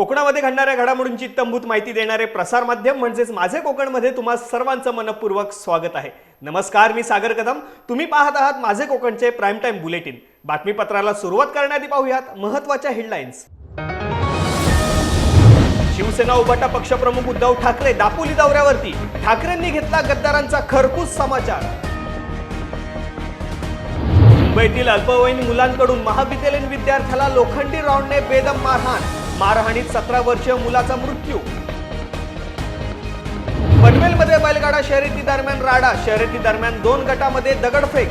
कोकणामध्ये घडणाऱ्या घडामोडींची तंबूत माहिती देणारे प्रसार माध्यम म्हणजेच माझे कोकणमध्ये तुम्हा सर्वांचं मनपूर्वक स्वागत आहे. नमस्कार मी सागर कदम. तुम्ही पाहत आहात माझे कोकणचे प्राईम टाइम बुलेटिन बातमीपत्राला सुरुवात करण्याआधी पाहूयात महत्त्वाच्या हेडलाईन्स शिवसेना उभाटा पक्षप्रमुख उद्धव ठाकरे दापोली दौऱ्यावरती. ठाकरेंनी घेतला गद्दारांचा खरपूस समाचार. मुंबईतील अल्पवयीन मुलांकडून महाविद्यालयीन विद्यार्थ्याला लोखंडी राऊंडने बेदम मारहाण. मारहाणीत सतरा वर्षीय मुलाचा मृत्यू. पनवेलमध्ये बैलगाडा शर्यती दरम्यान राडा शर्यती दरम्यान दोन गटामध्ये दगडफेक.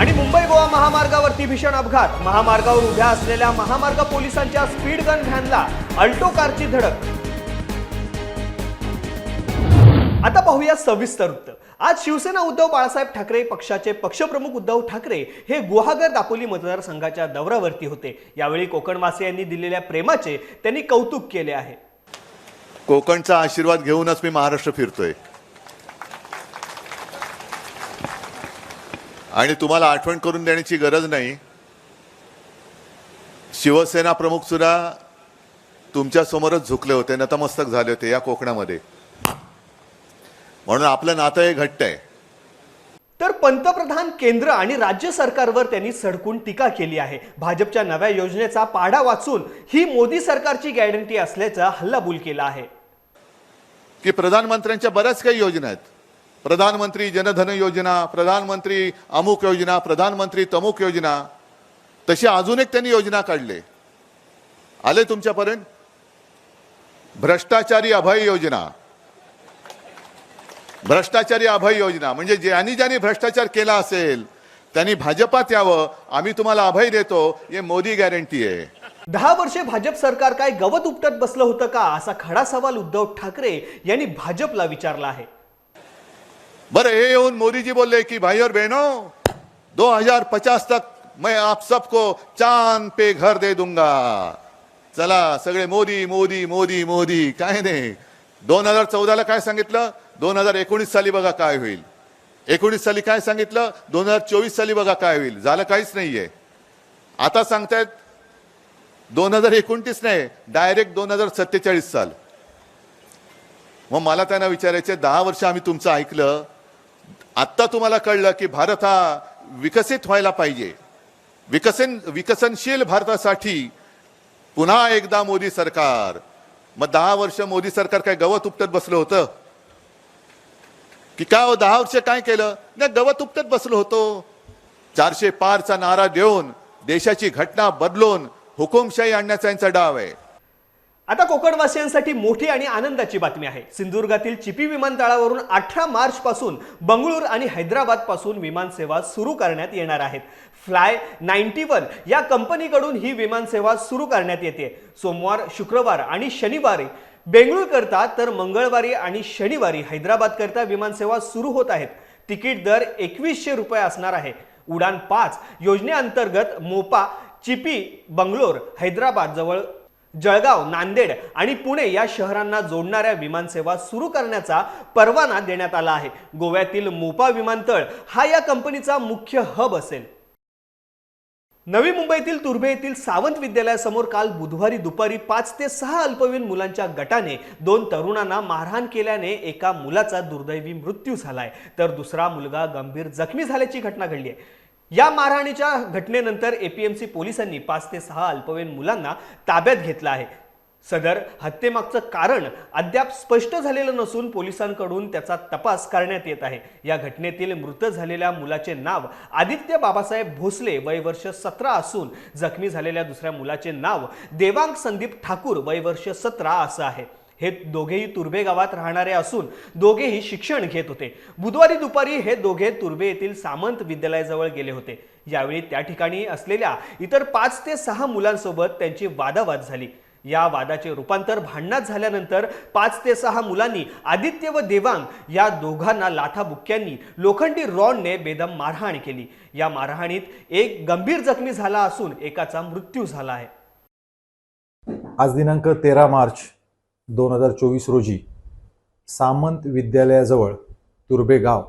आणि मुंबई गोवा महामार्गावरती भीषण अपघात. महामार्गावर उभ्या असलेल्या महामार्ग पोलिसांच्या स्पीड गन व्हॅनला अल्टो कारची धडक. आता पाहूया सविस्तर वृत्त. आज शिवसेना उद्धव बाळासाहेब ठाकरे पक्षाचे पक्षप्रमुख उद्धव ठाकरे हे गुहागर दापोली मतदारसंघाच्या दौऱ्यावरती होते. यावेळी कोकणवासियांनी दिलेल्या प्रेमाचे त्यांनी कौतुक केले आहे. कोकणचा आशीर्वाद घेऊनच मी महाराष्ट्र फिरतोय. आणि तुम्हाला आठवण करून देण्याची गरज नाही शिवसेना प्रमुख सुद्धा तुमच्या समोरच झुकले होते नतमस्तक झाले होते या कोकणामध्ये. म्हणून आपलं नातं हे घट्ट आहे. तर पंतप्रधान केंद्र आणि राज्य सरकारवर त्यांनी सडकून टीका केली आहे. भाजपच्या नव्या योजनेचा पाढा वाचून ही मोदी सरकारची गॅरंटी असल्याचा हल्लाबोल केला आहे. की प्रधानमंत्र्यांच्या बऱ्याच काही योजना आहेत. प्रधानमंत्री जनधन योजना प्रधानमंत्री अमुक योजना प्रधानमंत्री तमुक योजना तशी अजून एक त्यांनी योजना काढले. आले तुमच्यापर्यंत? भ्रष्टाचारी अभय योजना. भ्रष्टाचारी अभय योजना म्हणजे ज्यांनी ज्यांनी भ्रष्टाचार केला असेल त्यांनी भाजपात यावं आम्ही तुम्हाला अभय देतो हे मोदी गॅरंटी आहे. दहा वर्षे भाजप सरकार काय गवत उपटत बसलं होतं का? असा खडा सवाल उद्धव ठाकरे यांनी भाजपला विचारला आहे. बरं हे येऊन मोदी जी बोलले कि भाई और बहनों 2050 तक मैं आप सबको चांद पे घर दे दूंगा। चला सगळे मोदी मोदी मोदी मोदी काय नाही. दोन हजार चौदाला काय सांगितलं? दोन हजार एकोणीस साली बघा काय होईल. एकोणीस साली काय सांगितलं? दोन हजार चोवीस साली बघा काय होईल. झालं काहीच नाहीये. आता सांगतायत दोन हजार एकोणतीस नाही डायरेक्ट दोन हजार सत्तेचाळीस साल. मग मला त्यांना विचारायचे दहा वर्ष आम्ही तुमचं ऐकलं. आत्ता तुम्हाला कळलं की भारत हा विकसित व्हायला पाहिजे. विकसन विकसनशील भारतासाठी पुन्हा एकदा मोदी सरकार. मग दहा वर्ष मोदी सरकार काय गवत उपटत बसलं होतं? की काय हो दहा वर्ष काय केलं? नाही गवत उपटत बसलो होतो. चारशे पारचा नारा देऊन देशाची घटना बदलून हुकुमशाही आणण्याचा यांचा डाव आहे. आता कोकणवासियांसाठी मोठी आणि आनंदाची बातमी आहे. सिंधुदुर्गातील चिपी विमानतळावरून अठरा मार्च पासून बंगळूर आणि हैदराबादपासून विमानसेवा सुरू करण्यात येणार आहेत. फ्लाय नाईन्टी वन या कंपनीकडून ही विमानसेवा सुरू करण्यात येते. सोमवार शुक्रवार आणि शनिवारी बेंगळूर करता तर मंगळवारी आणि शनिवारी हैदराबाद करता विमानसेवा सुरू होत आहेत. तिकीट दर एकवीसशे रुपये असणार आहे. उडान पाच योजनेअंतर्गत मोपा चिपी बंगलोर हैदराबाद जवळ जळगाव नांदेड आणि पुणे या शहरांना जोडणाऱ्या विमानसेवा सुरू करण्याचा परवाना देण्यात आला आहे. गोव्यातील मोपा विमानतळ हा या कंपनीचा मुख्य हब असेल. नवी मुंबईतील तुर्भे येथील सावंत विद्यालयासमोर काल बुधवारी दुपारी पाच ते सहा अल्पवयीन मुलांच्या गटाने दोन तरुणांना मारहाण केल्याने एका मुलाचा दुर्दैवी मृत्यू झालाय. तर दुसरा मुलगा गंभीर जखमी झाल्याची घटना घडली आहे. या मारहाणीच्या घटनेनंतर एपीएमसी पोलिसांनी पाच ते सहा अल्पवयीन मुलांना ताब्यात घेतलं आहे. सदर हत्येमागचं कारण अद्याप स्पष्ट झालेलं नसून पोलिसांकडून त्याचा तपास करण्यात येत आहे. या घटनेतील मृत झालेल्या मुलाचे नाव आदित्य बाबासाहेब भोसले वय वर्ष सतरा असून जखमी झालेल्या दुसऱ्या मुलाचे नाव देवांग संदीप ठाकूर वय वर्ष सतरा असं आहे. हे दोघेही तुर्भे गावात राहणारे असून दोघेही शिक्षण घेत होते. बुधवारी दुपारी हे दोघे तुर्भे येथील सामंत विद्यालयाजवळ गेले होते. यावेळी त्या ठिकाणी असलेल्या इतर पाच ते सहा मुलांसोबत त्यांची वादावाद झाली. या वादाचे रूपांतर भांडणात झाल्यानंतर पाच ते सहा मुलांनी आदित्य व देवांग या दोघांना लाथाबुक्क्यांनी लोखंडी रॉडने बेदम मारहाण केली. या मारहाणीत एक गंभीर जखमी झाला असून एकाचा मृत्यू झाला आहे. आज दिनांक तेरा मार्च दोन हजार चोवीस रोजी सामंत विद्यालयाजवळ तुर्बे गाव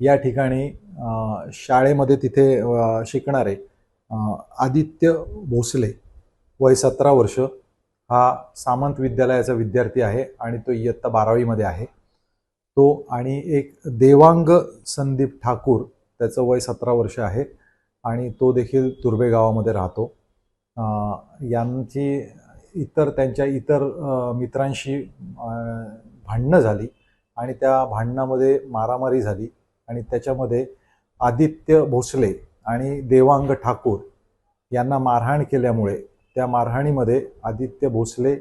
या ठिकाणी शाळेमध्ये तिथे शिकणारे आदित्य भोसले वय सतरा वर्ष हा सामंत विद्यालयाचा विद्यार्थी आहे आणि तो इयत्ता बारावीमध्ये आहे. तो आणि एक देवांग संदीप ठाकूर त्याचं वय सतरा वर्ष आहे आणि तो देखील तुर्बे गावामध्ये राहतो. यांची इतर त्यांच्या इतर मित्रांशी भांडणं झाली आणि त्या भांडणामध्ये मारामारी झाली आणि त्याच्यामध्ये आदित्य भोसले आणि देवांग ठाकूर यांना मारहाण केल्यामुळे त्या मारहाणीमध्ये आदित्य भोसले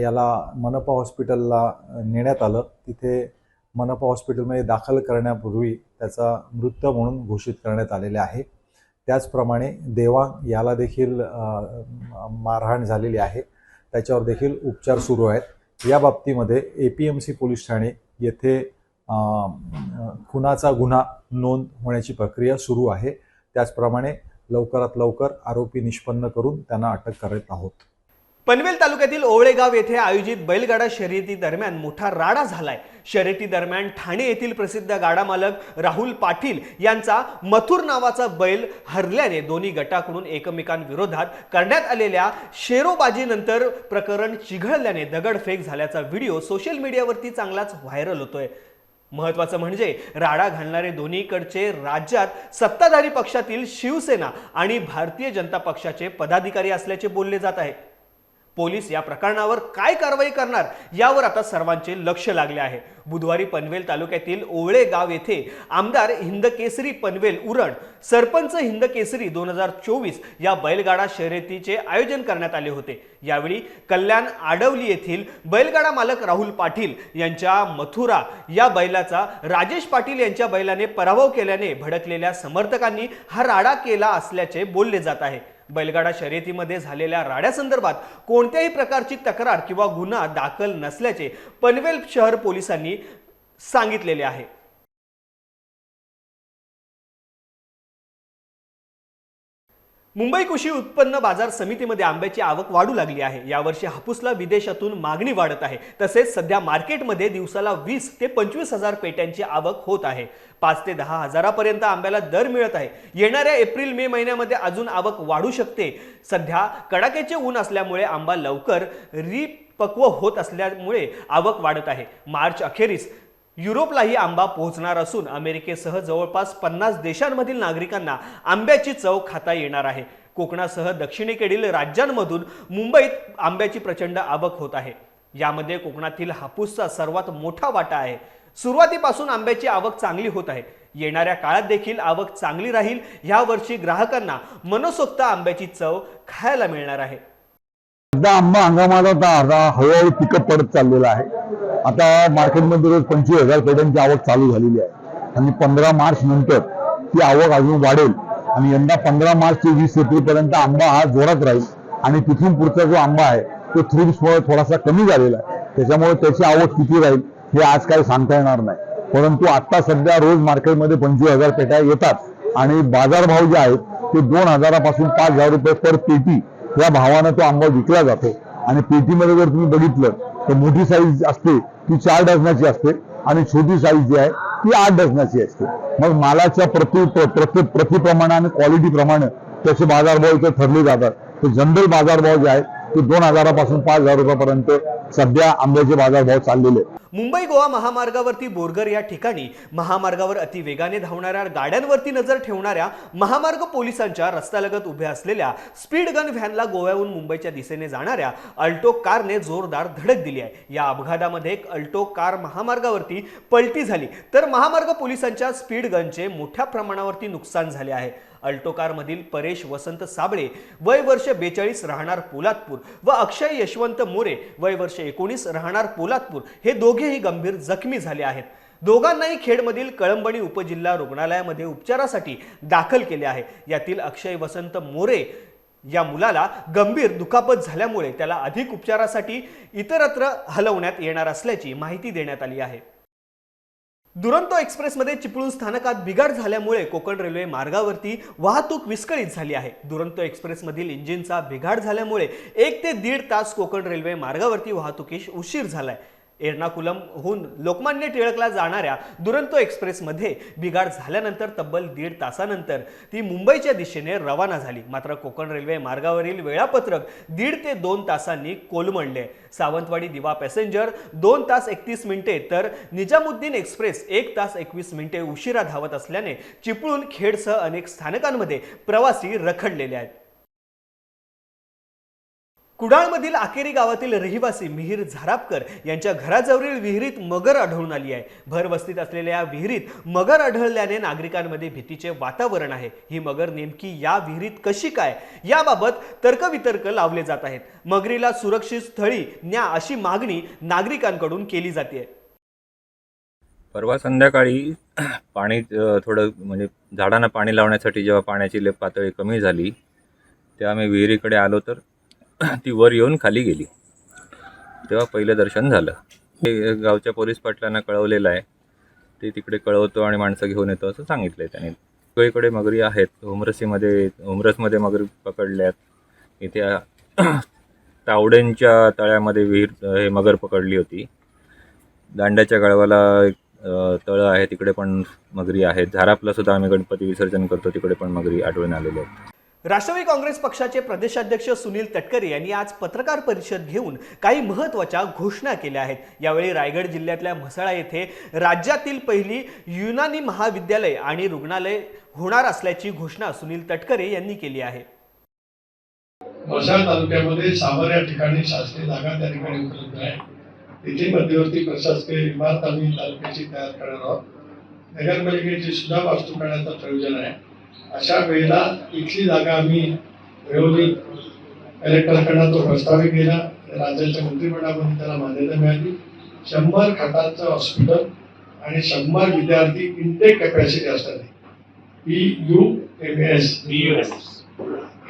याला मनपा हॉस्पिटलला नेण्यात आलं. तिथे मनपा हॉस्पिटलमध्ये दाखल करण्यापूर्वी त्याचा मृत म्हणून घोषित करण्यात आलेले आहे. त्याचप्रमाणे देवांग याला देखील मारहाण झालेली आहे. त्याच्यावर देखील उपचार सुरू आहेत. या बाबतीमध्ये A P M C police Thane येथे खुनाचा गुन्हा नोंद होण्याची प्रक्रिया सुरू आहे. त्याचप्रमाणे लवकरात लवकर आरोपी निष्पन्न करून त्यांना अटक करत आहोत. पनवेल तालुक्यातील ओवळेगाव येथे आयोजित बैलगाडा शर्यती दरम्यान मोठा राडा झालाय. शर्यती दरम्यान ठाणे येथील प्रसिद्ध गाडा मालक राहुल पाटील यांचा मथुर नावाचा बैल हरल्याने दोन्ही गटाकडून एकमेकांविरोधात करण्यात आलेल्या शेरोबाजीनंतर प्रकरण चिघळल्याने दगडफेक झाल्याचा व्हिडिओ सोशल मीडियावरती चांगलाच व्हायरल होतोय. महत्वाचं म्हणजे राडा घालणारे दोन्हीकडचे राज्यात सत्ताधारी पक्षातील शिवसेना आणि भारतीय जनता पक्षाचे पदाधिकारी असल्याचे बोलले जात आहे. पोलीस या प्रकरणावर काय कारवाई करणार यावर आता सर्वांचे लक्ष लागले आहे. बुधवारी पनवेल तालुक्यातील ओवळे गाव येथे आमदार हिंदकेसरी पनवेल उरण सरपंच हिंदकेसरी दोन हजार चोवीस या बैलगाडा शर्यतीचे आयोजन करण्यात आले होते. यावेळी कल्याण आडवली येथील बैलगाडा मालक राहुल पाटील यांच्या मथुरा या बैलाचा राजेश पाटील यांच्या बैलाने पराभव केल्याने भडकलेल्या समर्थकांनी हा राडा केला असल्याचे बोलले जात आहे. बैलगाडा शर्यतीमध्ये झालेल्या राड्यासंदर्भात कोणत्याही प्रकारची तक्रार किंवा गुन्हा दाखल नसल्याचे पनवेल शहर पोलिसांनी सांगितलेले आहे. मुंबई कृषी उत्पन्न बाजार समितीमध्ये आंब्याची आवक वाढू लागली आहे. यावर्षी हापूसला विदेशातून मागणी वाढत आहे. तसेच सध्या मार्केटमध्ये दिवसाला वीस ते पंचवीस हजार पेट्यांची आवक होत आहे. पाच ते दहा हजारापर्यंत आंब्याला दर मिळत आहे. येणाऱ्या एप्रिल मे महिन्यामध्ये अजून आवक वाढू शकते. सध्या कडाक्याचे ऊन असल्यामुळे आंबा लवकर रिपक्व होत असल्यामुळे आवक वाढत आहे. मार्च अखेरीस युरोपलाही आंबा पोहोचणार असून अमेरिकेसह जवळपास पन्नास देशांमधील नागरिकांना आंब्याची चव खाता येणार आहे. कोकणासह दक्षिणेकडील राज्यांमधून मुंबईत आंब्याची प्रचंड आवक होत आहे. यामध्ये कोकणातील हापूसचा सर्वात मोठा वाटा आहे. सुरुवातीपासून आंब्याची आवक चांगली होत आहे. येणाऱ्या काळात देखील आवक चांगली राहील यावर्षी ग्राहकांना मनसोक्त आंब्याची चव खायला मिळणार आहे. आंबा हंगामाला आता हळूहळू पिकअप पडत चाललेला आहे. आता मार्केटमध्ये रोज पंचवीस हजार पेट्यांची आवक चालू झालेली आहे. आणि पंधरा मार्च नंतर ती आवक अजून वाढेल. आणि यंदा पंधरा मार्च ते वीस एप्रिल पर्यंत आंबा हा जोरात राहील. आणि तिथून पुढचा जो आंबा आहे तो थ्रिप्समुळे थोडासा कमी झालेला आहे. त्याच्यामुळे त्याची आवक किती राहील हे आज काही सांगता येणार नाही. परंतु आता सध्या रोज मार्केटमध्ये पंचवीस हजार पेट्या येतात. आणि बाजारभाव जे आहेत ते दोन हजारापासून पाच हजार रुपये पर पेटी या भावानं तो आंबा विकला जातो. आणि पेटीमध्ये जर तुम्ही बघितलं तर मोठी साईज असते ती चार डझनाची असते आणि छोटी साईज जी आहे ती आठ डझनाची असते. मग मालाच्या प्रति प्रति प्रतिप्रमाणे आणि क्वालिटीप्रमाणे त्याचे बाजारभाव इथे ठरले जातात. तर जनरल बाजारभाव जे आहेत की दोन हजारापासून पाच हजार रुपयापर्यंत सध्या आंब्याचे बाजारभाव चाललेले मुंबई गोवा महामार्गावरती बोरगर या ठिकाणी महामार्गावर अति वेगाने धावणाऱ्या गाड्यांवरती नजर ठेवणाऱ्या महामार्ग पोलिसांच्या रस्त्यालगत उभ्या असलेल्या स्पीड गन व्हॅनला गोव्याहून मुंबईच्या दिशेने जाणाऱ्या अल्टो कारने जोरदार धडक दिली आहे. या अपघातामध्ये एक अल्टो कार महामार्गावरती पलटी झाली. तर महामार्ग पोलिसांच्या स्पीड गनचे मोठ्या प्रमाणावरती नुकसान झाले आहे. अल्टो कारमधील परेश वसंत साबळे वय वर्ष बेचाळीस राहणार पोलादपूर व अक्षय यशवंत मोरे वय वर्ष एकोणीस राहणार पोलादपूर हे दोघेही गंभीर जखमी झाले आहेत. दोघांनाही खेडमधील कळंबणी उपजिल्हा रुग्णालयामध्ये उपचारासाठी दाखल केले आहे. यातील अक्षय वसंत मोरे या मुलाला गंभीर दुखापत झाल्यामुळे त्याला अधिक उपचारासाठी इतरत्र हलवण्यात येणार असल्याची माहिती देण्यात आली आहे. दुरंतो एक्सप्रेसमध्ये चिपळूण स्थानकात बिघाड झाल्यामुळे कोकण रेल्वे मार्गावरती वाहतूक विस्कळीत झाली आहे. दुरंतो एक्सप्रेसमधील इंजिनचा बिघाड झाल्यामुळे एक ते दीड तास कोकण रेल्वे मार्गावरती वाहतुकीस उशीर झालाय. एर्नाकुलमहून लोकमान्य टिळकला जाणाऱ्या दुरंतो एक्सप्रेसमध्ये बिघाड झाल्यानंतर तब्बल दीड तासानंतर ती मुंबईच्या दिशेने रवाना झाली. मात्र कोकण रेल्वे मार्गावरील वेळापत्रक दीड ते दोन तासांनी कोलमडले. सावंतवाडी दिवा पॅसेंजर दोन तास एकतीस मिनिटे तर निजामुद्दीन एक्सप्रेस एक तास एकवीस मिनिटे उशिरा धावत असल्याने चिपळूण खेडसह अनेक स्थानकांमध्ये प्रवासी रखडलेले आहेत. कुडाळमधील आकेरी गावातील रहिवासी मिहीर झारापकर यांच्या घराजवळील विहिरीत मगर आढळून आली आहे. भरवस्तीत असलेल्या या विहिरीत मगर आढळल्याने नागरिकांमध्ये भीतीचे वातावरण आहे. ही मगर नेमकी या विहिरीत कशी काय? याबाबत तर्कवितर्क लावले जात आहेत. मगरीला सुरक्षित स्थळी न्या अशी मागणी नागरिकांकडून केली जाते. परवा संध्याकाळी पाणी थोडं म्हणजे झाडांना पाणी लावण्यासाठी जेव्हा पाण्याची पातळी कमी झाली तेव्हा मी विहिरीकडे आलो तर ती वर येऊन खाली गेली. तेव्हा पहिलं दर्शन झालं. ते गावच्या पोलीस पाटलांना कळवलेलं आहे. ते तिकडे कळवतो आणि माणसं घेऊन येतो असं सांगितलं आहे त्यांनी. सगळीकडे मगरी आहेत. उमरसीमध्ये उमरसमध्ये मगरी पकडल्यात. इथे तावड्यांच्या तळ्यामध्ये विहीर हे मगर पकडली होती. दांड्याच्या गळवाला एक तळं आहे. तिकडे पण मगरी आहेत. झारापला सुद्धा आम्ही गणपती विसर्जन करतो. तिकडे पण मगरी आढळून आलेले आहेत. राष्ट्रवादी काँग्रेस पक्षाचे प्रदेशाध्यक्ष सुनील तटकरे यांनी आज पत्रकार परिषद घेऊन काही महत्त्वाच्या घोषणा केल्या आहेत. यावेळी रायगड जिल्ह्यातल्या म्हसळा येथे राज्यातील पहिली युनानी महाविद्यालय आणि रुग्णालय होणार असल्याची घोषणा सुनील तटकरे यांनी केली आहे. म्हसळा तालुक्यामध्ये सावर या ठिकाणी शासकीय जागा त्या ठिकाणी उपलब्ध आहे तिथे मध्यवर्ती प्रशासकीय इमारत आम्ही तालुक्याची तयार करणार आहोत. नगरपालिकेची सुद्धा वास्तू करण्याचं प्रयोजन आहे. अशा वेळेला इथली जागा आम्ही मिळवली कलेक्टरकडनं तो प्रस्तावित केला. राज्याच्या मंत्रिमंडळामध्ये त्याला मान्यता मिळाली. शंभर खाटांचं हॉस्पिटल आणि शंभर विद्यार्थी इंटेक कॅपॅसिटी असतात. पी यू एम एस हे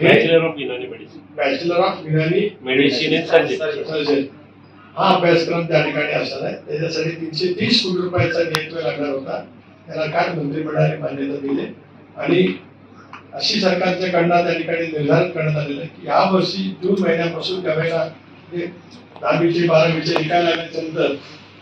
bachelor of Unani medicine bachelor of Unani medicine surgeon हा अभ्यासक्रम त्या ठिकाणी असणार आहे. त्याच्यासाठी तीनशे तीस कोटी रुपयाचा नियंत्रण लागणार होता. त्याला काय मंत्रिमंडळाने मान्यता दिली. आणि अशी सरकारच्या कडनं त्या ठिकाणी निर्धारित करण्यात आलेलं आहे की या वर्षी जून महिन्यापासून त्यावेळेला जे दहावीचे बारावीचे निकाल आल्याच्यानंतर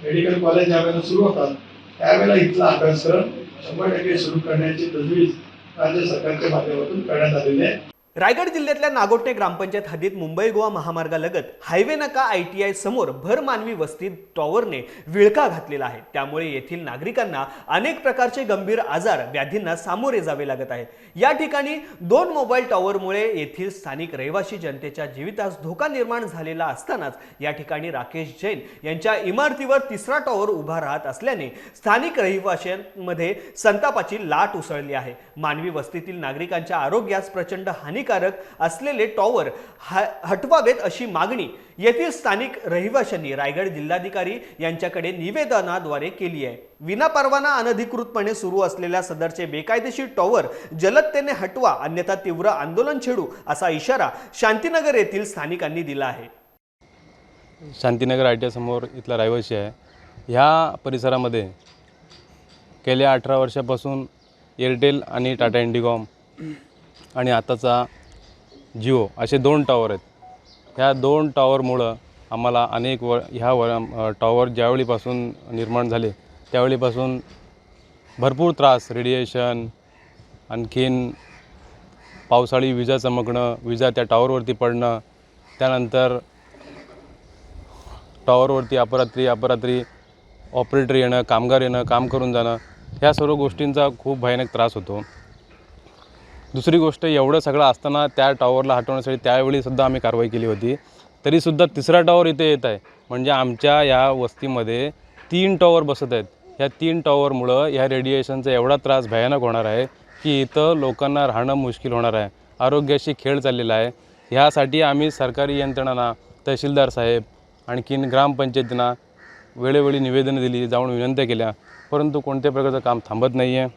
मेडिकल कॉलेज ज्यावेळेला सुरू होतात. त्यावेळेला इथला अभ्यासक्रम शंभर टक्के सुरू करण्याची तजवीज राज्य सरकारच्या माध्यमातून करण्यात आलेली आहे. रायगड जिल्ह्यातल्या नागोठणे ग्रामपंचायत हद्दीत मुंबई गोवा महामार्गालगत हायवे नका आय टी आय समोर भर मानवी वस्तीत टॉवरने विळखा घातलेला आहे. त्यामुळे येथील नागरिकांना अनेक प्रकारचे गंभीर आजार व्याधींना सामोरे जावे लागत आहे. या ठिकाणी दोन मोबाईल टॉवरमुळे येथील स्थानिक रहिवासी जनतेच्या जीवितास धोका निर्माण झालेला असतानाच या ठिकाणी राकेश जैन यांच्या इमारतीवर तिसरा टॉवर उभा राहत असल्याने स्थानिक रहिवाशांमध्ये संतापाची लाट उसळली आहे. मानवी वस्तीतील नागरिकांच्या आरोग्यास प्रचंड हानी हानिकारक असलेले टॉवर ह हटवावेत अशी मागणी येथील स्थानिक रहिवाशांनी रायगड जिल्हाधिकारी यांच्याकडे निवेदनाद्वारे केली आहे. विनापरवाना अनधिकृतपणे सुरू असलेल्या सदरचे बेकायदेशीर टॉवर जलदतेने हटवा अन्यथा तीव्र आंदोलन छेडू असा इशारा शांतीनगर येथील स्थानिकांनी दिला आहे. शांतीनगर आय टी समोर इथला रहिवासी आहे. ह्या परिसरामध्ये गेल्या अठरा वर्षापासून एअरटेल आणि टाटा इंडिकॉम आणि आताचा जिओ असे दोन टॉवर आहेत. ह्या दोन टॉवरमुळं आम्हाला अनेक व ह्या व टॉवर ज्यावेळीपासून निर्माण झाले त्यावेळीपासून भरपूर त्रास रेडिएशन आणखीन पावसाळी विजा चमकणं विजा त्या टॉवरवरती पडणं त्यानंतर टॉवरवरती अपरात्री अपरात्री ऑपरेटर येणं कामगार येणं काम करून जाणं ह्या सर्व गोष्टींचा खूप भयानक त्रास होतो. दुसरी गोष्ट एवढं सगळं असताना त्या टॉवरला हटवण्यासाठी त्यावेळीसुद्धा आम्ही कारवाई केली होती. तरीसुद्धा तिसरा टॉवर इथे येत आहे. म्हणजे आमच्या या वस्तीमध्ये तीन टॉवर बसत आहेत. ह्या तीन टॉवरमुळं ह्या रेडिएशनचा एवढा त्रास भयानक होणार आहे की इथं लोकांना राहणं मुश्किल होणार आहे. आरोग्याशी खेळ चाललेला आहे. ह्यासाठी आम्ही सरकारी यंत्रणांना तहसीलदार साहेब आणखीन ग्रामपंचायतींना वेळोवेळी निवेदनं दिली जाऊन विनंत्या केल्या. परंतु कोणत्या प्रकारचं काम थांबत नाही आहे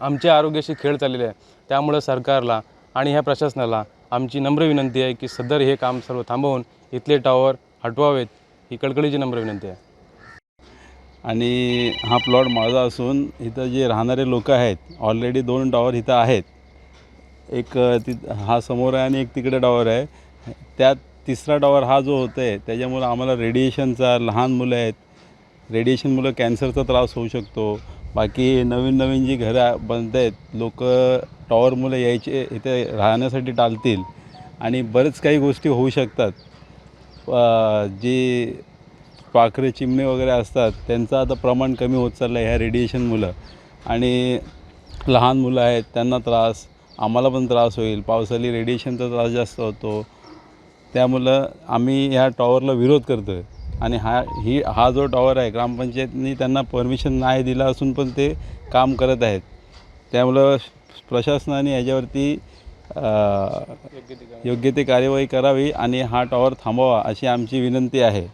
आमच्या आरोग्याशी खेळ चाललेले आहे. त्यामुळं सरकारला आणि ह्या प्रशासनाला आमची नम्र विनंती आहे की सदर हे काम सर्व थांबवून इथले टॉवर हटवावेत ही कळकळीची नम्र विनंती आहे. आणि हा प्लॉट माझा असून इथं जे राहणारे लोक आहेत ऑलरेडी दोन टॉवर इथं आहेत. एक ति हा समोर आहे आणि एक तिकडे टॉवर आहे. त्यात तिसरा टॉवर हा जो होतो आहे त्याच्यामुळं आम्हाला रेडिएशनचा लहान मुलं आहेत. रेडिएशनमुळं कॅन्सरचा त्रास होऊ शकतो. बाकी नवीन नवीन जी घरं बनत आहेत लोक टॉवरमुळे यायचे इथे राहण्यासाठी टाळतील आणि बरेच काही गोष्टी होऊ शकतात. जी जे पाखरे चिमणे वगैरे असतात त्यांचं आता प्रमाण कमी होत चाललं आहे ह्या रेडिएशनमुळं आणि लहान मुलं आहेत त्यांना त्रास आम्हाला पण त्रास होईल. पावसाळी रेडिएशनचा त्रास जास्त होतो. त्यामुळं आम्ही ह्या टॉवरला विरोध करतो आहे आणि हा ही हा जो टॉवर आहे ग्रामपंचायतनी त्यांना परमिशन नाही दिला असून पण ते काम करत आहेत. त्यामुळं प्रशासनाने याच्यावरती योग्य ती कार्यवाही करावी आणि हा टॉवर थांबवा अशी आमची विनंती आहे.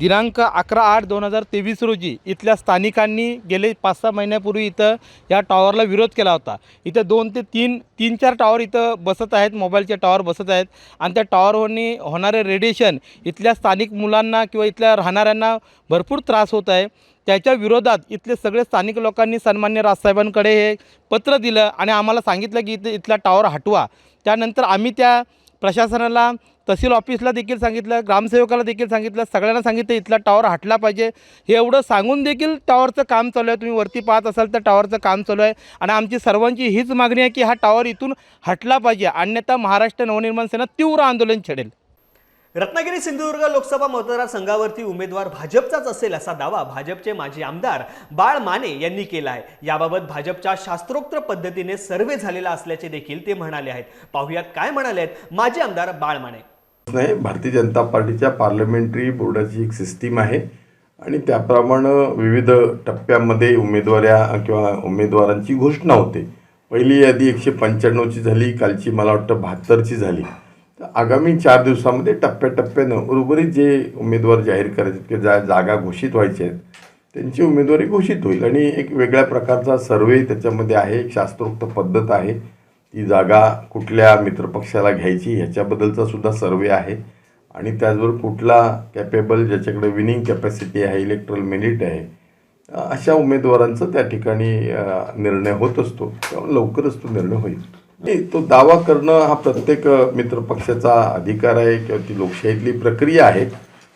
दिनांक अकरा आठ दोन हजार तेवीस रोजी इथल्या स्थानिकांनी गेले पाच सहा महिन्यापूर्वी इथं या टॉवरला विरोध केला होता. इथं दोन ते तीन तीन चार टॉवर इथं बसत आहेत मोबाईलचे टॉवर बसत आहेत. आणि त्या टॉवरवरनी होणारे रेडिएशन इथल्या स्थानिक मुलांना किंवा इथल्या राहणाऱ्यांना भरपूर त्रास होत आहे. त्याच्या विरोधात इथले सगळे स्थानिक लोकांनी सन्मान्य राजसाहेबांकडे हे पत्र दिलं आणि आम्हाला सांगितलं की इथं इथला टॉवर हटवा. त्यानंतर आम्ही त्या प्रशासनाला तहसील ऑफिसला देखील सांगितलं ग्रामसेवकाला देखील सांगितलं सगळ्यांना सांगितलं इथला टॉवर हटला पाहिजे. हे एवढं सांगून देखील टॉवरचं काम चालू आहे. तुम्ही वरती पाहत असाल तर टॉवरचं काम चालू आहे. आणि आमची सर्वांची हीच मागणी आहे की हा टॉवर इथून हटला पाहिजे. अन्यथा महाराष्ट्र नवनिर्माण सेना तीव्र आंदोलन छेडेल. रत्नागिरी सिंधुदुर्ग लोकसभा मतदारसंघावरती उमेदवार भाजपचाच असेल असा दावा भाजपचे माजी आमदार बाळ माने यांनी केला आहे. याबाबत भाजपच्या शास्त्रोक्त पद्धतीने सर्वे झालेला असल्याचे देखील ते म्हणाले आहेत. पाहुयात काय म्हणाले आहेत माजी आमदार बाळ माने. नाही भारतीय जनता पार्टीच्या पार्लमेंटरी बोर्डाची एक सिस्टीम आहे आणि त्याप्रमाणे विविध टप्प्यामध्ये उमेदवाऱ्या किंवा उमेदवारांची घोषणा होते. पहिली यादी एकशे पंच्याण्णवची झाली कालची मला वाटतं बहात्तरची झाली. तर आगामी चार दिवसामध्ये टप्प्याटप्प्यानं उर्वरित जे उमेदवार जाहीर करायचे किंवा जा जागा घोषित व्हायचे आहेत त्यांची उमेदवारी घोषित होईल. आणि एक वेगळ्या प्रकारचा सर्वे त्याच्यामध्ये आहे एक शास्त्रोक्त पद्धत आहे. ती जागा कुठल्या मित्रपक्षाला घ्यायची ह्याच्याबद्दलचा सुद्धा सर्वे आहे. आणि त्याचबरोबर कुठला कॅपेबल ज्याच्याकडे विनिंग कॅपॅसिटी आहे इलेक्ट्रल मेरिट आहे अशा उमेदवारांचा त्या ठिकाणी निर्णय होत असतो. त्यामुळे लवकरच तो निर्णय होईल. नाही, तो दावा करणं हा प्रत्येक मित्रपक्षाचा अधिकार आहे किंवा ती लोकशाहीतली प्रक्रिया आहे.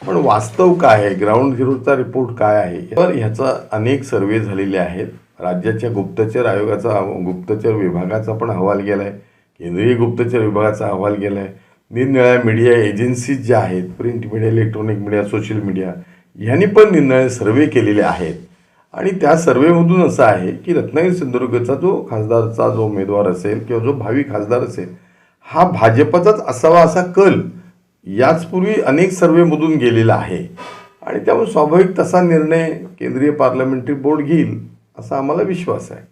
पण वास्तव काय आहे? ग्राउंड झिरोचा रिपोर्ट काय आहे? तर ह्याचा अनेक सर्वे झालेले आहेत. राज्याच्या गुप्तचर आयोगाचा गुप्तचर विभागाचा पण अहवाल गेला आहे केंद्रीय गुप्तचर विभागाचा अहवाल गेला आहे निरनिळ्या मीडिया एजन्सीज ज्या आहेत print media electronic media social media ह्यांनी पण निरनिळे सर्वे केलेले आहेत. आणि त्या सर्वेमधून असं आहे की रत्नागिरी सिंधुदुर्गचा जो खासदारचा जो उमेदवार असेल किंवा जो भावी खासदार असेल हा भाजपचाच असावा असा कल याचपूर्वी अनेक सर्वेमधून गेलेला आहे. आणि त्यामुळे स्वाभाविक तसा निर्णय केंद्रीय पार्लमेंटरी बोर्ड घेईल. असा आम्हाला विश्वास आहे.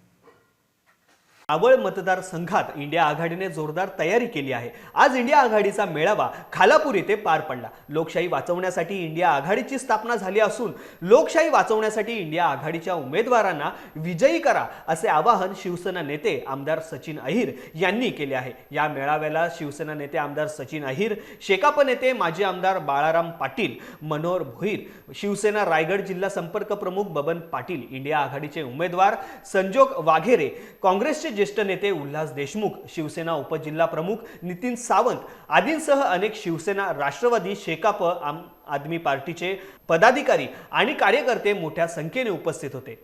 आवळ मतदारसंघात इंडिया आघाडीने जोरदार तयारी केली आहे. आज इंडिया आघाडीचा मेळावा खालापूर येथे पार पडला. लोकशाही वाचवण्यासाठी इंडिया आघाडीची स्थापना झाली असून लोकशाही वाचवण्यासाठी इंडिया आघाडीच्या उमेदवारांना विजयी करा असे आवाहन शिवसेना नेते आमदार सचिन अहिर यांनी केले आहे. या मेळाव्याला शिवसेना नेते आमदार सचिन अहिर शेकाप नेते माजी आमदार बाळाराम पाटील मनोहर भोईर शिवसेना रायगड जिल्हा संपर्क प्रमुख बबन पाटील इंडिया आघाडीचे उमेदवार संजोग वाघेरे काँग्रेसचे ज्येष्ठ नेते उल्हास देशमुख शिवसेना उपजिल्हा प्रमुख नितीन सावंत आदींसह अनेक शिवसेना राष्ट्रवादी शेकाप आम आदमी पार्टीचे पदाधिकारी आणि कार्यकर्ते मोठ्या संख्येने उपस्थित होते.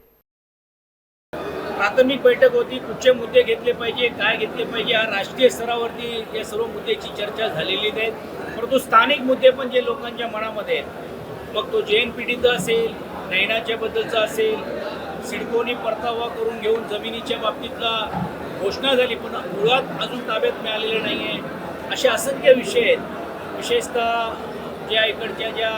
प्राथमिक बैठक होती. कुठचे मुद्दे घेतले पाहिजे काय घेतले पाहिजे हा राष्ट्रीय स्तरावरती या सर्व मुद्द्याची चर्चा झालेली नाही. परंतु स्थानिक मुद्दे पण जे लोकांच्या मनामध्ये आहेत. मग तो जे एन पी टीचा असेल नैनाच्या बद्दलचा असेल सिडकोनी परतावा करून घेऊन जमिनीच्या बाबतीतला घोषणा झाली पण मुळात अजून ताब्यात मिळालेले नाही आहे असे असंख्य विषय आहेत. विशेषतः ज्या इकडच्या ज्या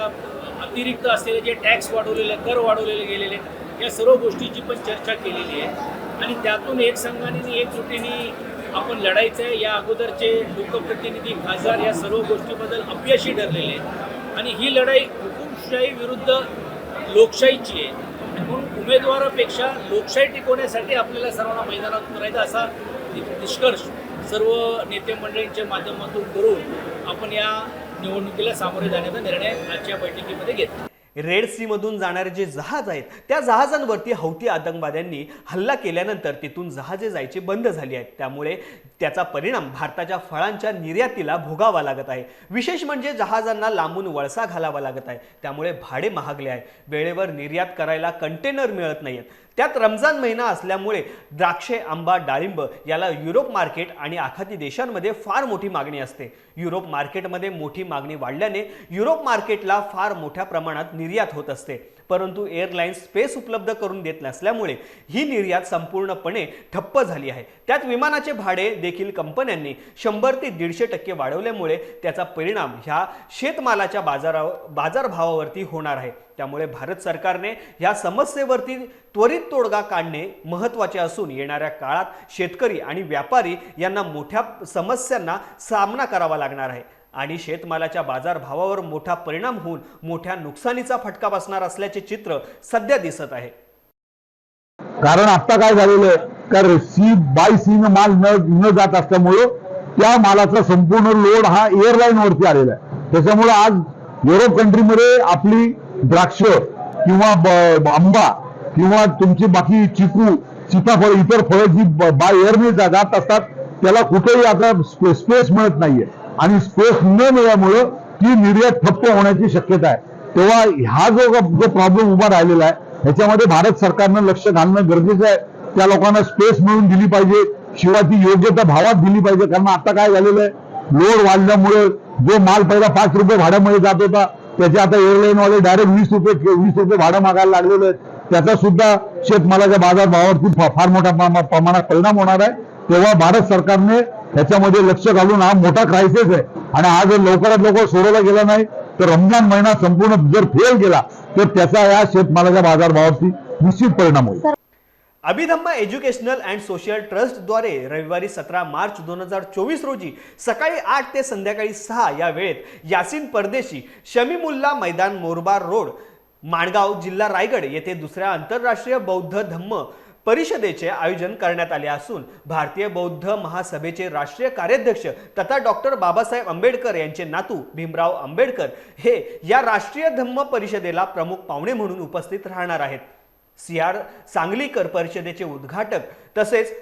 अतिरिक्त असलेले जे टॅक्स वाढवलेले कर वाढवलेले गेलेले आहेत, या सर्व गोष्टीची पण चर्चा केलेली आहे. आणि त्यातून एक संघाने एक एकजुटीने आपण लढायचं आहे. या अगोदरचे लोकप्रतिनिधी खासदार या सर्व गोष्टीबद्दल अपयशी ठरलेले आहेत. आणि ही लढाई हुकुमशाही विरुद्ध लोकशाहीची आहे. उमेदवारापेक्षा लोकशाही टिकवण्यासाठी आपल्याला सर्वांना मैदानात उतरायचं असा निष्कर्ष सर्व नेते मंडळींच्या माध्यमातून करून आपण या निवडणुकीला सामोरे जाण्याचा निर्णय आजच्या बैठकीमध्ये घेतला. रेड सीमधून जाणारे जे जहाज आहेत त्या जहाजांवरती हौती आतंकवाद्यांनी हल्ला केल्यानंतर तिथून जहाजे जायची बंद झाली आहेत. त्यामुळे त्याचा परिणाम भारताच्या फळांच्या निर्यातीला भोगावा लागत आहे. विशेष म्हणजे जहाजांना लांबून वळसा घालावा लागत आहे. त्यामुळे भाडे महागले आहे. वेळेवर निर्यात करायला कंटेनर मिळत नाहीत त्यात रमजान महिना असल्यामुळे द्राक्षे आंबा डाळिंब याला युरोप मार्केट आणि आखाती देशांमध्ये फार मोठी मागणी असते. युरोप मार्केटमध्ये मोठी मागणी वाढल्याने युरोप मार्केटला फार मोठ्या प्रमाणात निर्यात होत असते. परंतु एअरलाईन्स स्पेस उपलब्ध करून देत नसल्यामुळे ही निर्यात संपूर्णपणे ठप्प झाली आहे. त्यात विमानाचे भाडे देखील कंपन्यांनी शंभर ते दीडशे टक्के वाढवल्यामुळे त्याचा परिणाम ह्या शेतमालाच्या बाजारा बाजारभावावरती होणार आहे. त्यामुळे भारत सरकारने या समस्येवरती त्वरित तोडगा काढणे महत्त्वाचे असून येणाऱ्या काळात शेतकरी आणि व्यापारी यांना मोठ्या समस्यांना सामना करावा लागणार आहे. आणि शेतमालाच्या बाजारभावावर मोठा परिणाम होऊन मोठ्या नुकसानीचा फटका बसणार असल्याचे चित्र सध्या दिसत आहे. कारण आता काय झालेलं आहे? तर सी बाय सी माल न न जात असल्यामुळं त्या मालाचा संपूर्ण लोड हा एअरलाईन वरती आलेला आहे. त्याच्यामुळे आज युरोप कंट्रीमध्ये आपली द्राक्ष किंवा ब- आंबा किंवा तुमची बाकी चिकू सीताफळ इतर फळं जी बाय एअरने जात असतात त्याला कुठेही आता स्पेस मिळत नाहीये. आणि स्पेस न मिळाल्यामुळं ती निर्यात ठप्प होण्याची शक्यता आहे. तेव्हा हा जो जो प्रॉब्लेम उभा राहिलेला आहे ह्याच्यामध्ये भारत सरकारनं लक्ष घालणं गरजेचं आहे. त्या लोकांना स्पेस मिळून दिली पाहिजे शिवाय ती योग्य त्या भावात दिली पाहिजे. कारण आता काय झालेलं आहे? लोड वाढल्यामुळे जो माल पहिला पाच रुपये भाड्यामध्ये जात होता त्याचे आता एअरलाईनवाले डायरेक्ट वीस रुपये वीस रुपये भाडं मागायला लागलेलं आहे त्याचा सुद्धा शेतमालाच्या बाजारभावावरती फार मोठ्या प्रमा- प्रमाणात परिणाम होणार आहे. तेव्हा भारत सरकारने त्याच्यामध्ये लक्ष घालून हा मोठा क्रायसिस आहे. आणि हा जर लवकरात लवकर सोडवला गेला नाही तर रमजान महिना संपूर्ण जर फेल गेला तर त्याचा या शेतमालाच्या बाजारभावावरती निश्चित परिणाम होईल. अभिधम्मा एज्युकेशनल अँड सोशल ट्रस्टद्वारे रविवारी सतरा मार्च दोन हजार चोवीस रोजी सकाळी आठ ते संध्याकाळी सहा या वेळेत यासिन परदेशी शमीमुल्ला मैदान मोरबार रोड माणगाव जिल्हा रायगड येथे दुसऱ्या आंतरराष्ट्रीय बौद्ध धम्म परिषदेचे आयोजन करण्यात आले असून भारतीय बौद्ध महासभेचे राष्ट्रीय कार्याध्यक्ष तथा डॉक्टर बाबासाहेब आंबेडकर यांचे नातू भीमराव आंबेडकर हे या राष्ट्रीय धम्म परिषदेला प्रमुख पाहुणे म्हणून उपस्थित राहणार आहेत. सी आर सांगलीकर परिषदेचे उद्घाटक तसेच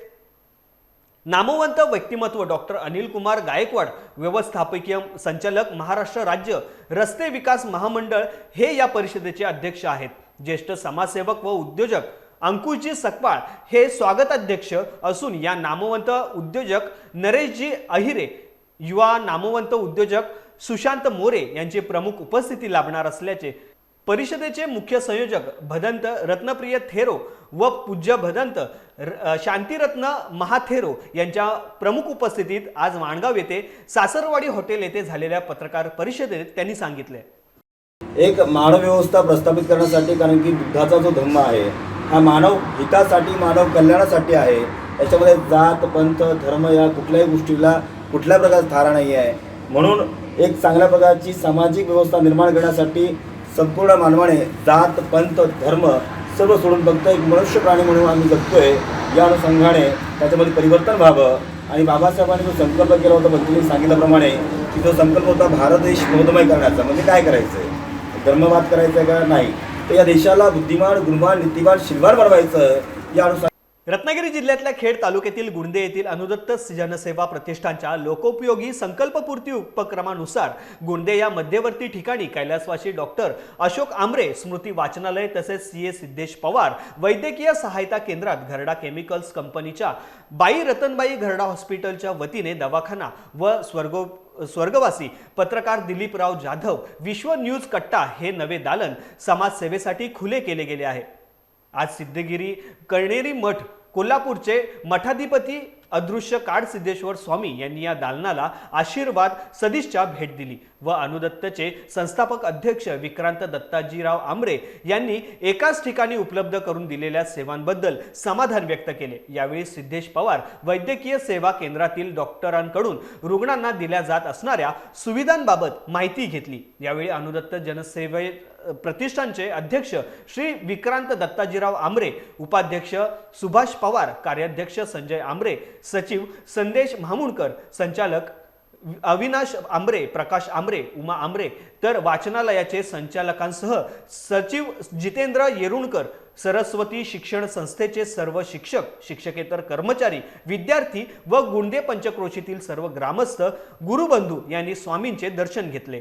नामवंत व्यक्तिमत्व डॉक्टर अनिल कुमार गायकवाड व्यवस्थापकीय संचालक महाराष्ट्र राज्य रस्ते विकास महामंडळ हे या परिषदेचे अध्यक्ष आहेत. ज्येष्ठ समाजसेवक व उद्योजक अंकुशजी सकपाळ हे स्वागताध्यक्ष असून या नामवंत उद्योजक नरेशजी अहिरे युवा नामवंत उद्योजक सुशांत मोरे यांची प्रमुख उपस्थिती लाभणार असल्याचे परिषदेचे मुख्य संयोजक भदंत रत्नप्रिय थेरो व पूज्य भदंत शांतिरत्न महाथेरो यांच्या प्रमुख उपस्थितीत आज माणगाव येथे सासरवाडी हॉटेल येथे झालेल्या पत्रकार परिषदेत त्यांनी सांगितले. एक मानव व्यवस्था प्रस्थापित करण्यासाठी कारण की बुद्धाचा जो धर्म आहे हा मानव हितासाठी मानव कल्याणासाठी आहे. याच्यामध्ये जात पंथ धर्म या कुठल्याही गोष्टीला कुठल्या प्रकारचा थारा नाही आहे म्हणून एक चांगल्या प्रकारची सामाजिक व्यवस्था निर्माण करण्यासाठी संपूर्ण मानवाने जात पंथ धर्म सर्व सोडून फक्त एक मनुष्य प्राणी म्हणून आम्ही जगतोय. या अनुषंगाने त्याच्यामध्ये परिवर्तन व्हावं. आणि बाबासाहेबांनी जो संकल्प केला होता भक्तीने सांगितल्याप्रमाणे की तो संकल्प होता भारत देश मोदमय करण्याचा म्हणजे काय करायचं आहे धर्मवाद करायचा आहे का? नाही. तर या देशाला बुद्धिमान गुणवान नीतिवान शिलवान बनवायचं या अनुसार रत्नागिरी जिल्ह्यातल्या खेड तालुक्यातील गुंडे येथील अनुदत्त जनसेवा प्रतिष्ठानच्या लोकोपयोगी संकल्पपूर्ती उपक्रमानुसार गुंडे या मध्यवर्ती ठिकाणी कैलासवासी डॉक्टर अशोक आमरे स्मृती वाचनालय तसेच सी ए सिद्धेश पवार वैद्यकीय सहायता केंद्रात घरडा केमिकल्स कंपनीच्या बाई रतनबाई घरडा हॉस्पिटलच्या वतीने दवाखाना व स्वर्गो स्वर्गवासी पत्रकार दिलीपराव जाधव विश्व न्यूज कट्टा हे नवे दालन समाजसेवेसाठी खुले केले गेले आहे. आज सिद्धगिरी कळणेरी मठ कोल्हापूरचे मठाधिपती अदृश्य काड सिद्धेश्वर स्वामी यांनी या दालनाला आशीर्वाद सदिशच्या भेट दिली व अनुदत्तचे संस्थापक अध्यक्ष विक्रांत दत्ताजीराव आमरे यांनी एकाच ठिकाणी उपलब्ध करून दिलेल्या सेवांबद्दल समाधान व्यक्त केले. यावेळी सिद्धेश पवार वैद्यकीय सेवा केंद्रातील डॉक्टरांकडून रुग्णांना दिल्या जात असणाऱ्या सुविधांबाबत माहिती घेतली. यावेळी अनुदत्त जनसेवे प्रतिष्ठानचे अध्यक्ष श्री विक्रांत दत्ताजीराव आमरे उपाध्यक्ष सुभाष पवार कार्याध्यक्ष संजय आमरे सचिव संदेश म्हामुणकर संचालक अविनाश आंबरे प्रकाश आंबरे उमा आंबरे तर वाचनालयाचे संचालकांसह सचिव जितेंद्र येरुणकर सरस्वती शिक्षण संस्थेचे सर्व शिक्षक शिक्षकेतर कर्मचारी विद्यार्थी व गुंडे पंचक्रोशीतील सर्व ग्रामस्थ गुरुबंधू यांनी स्वामींचे दर्शन घेतले.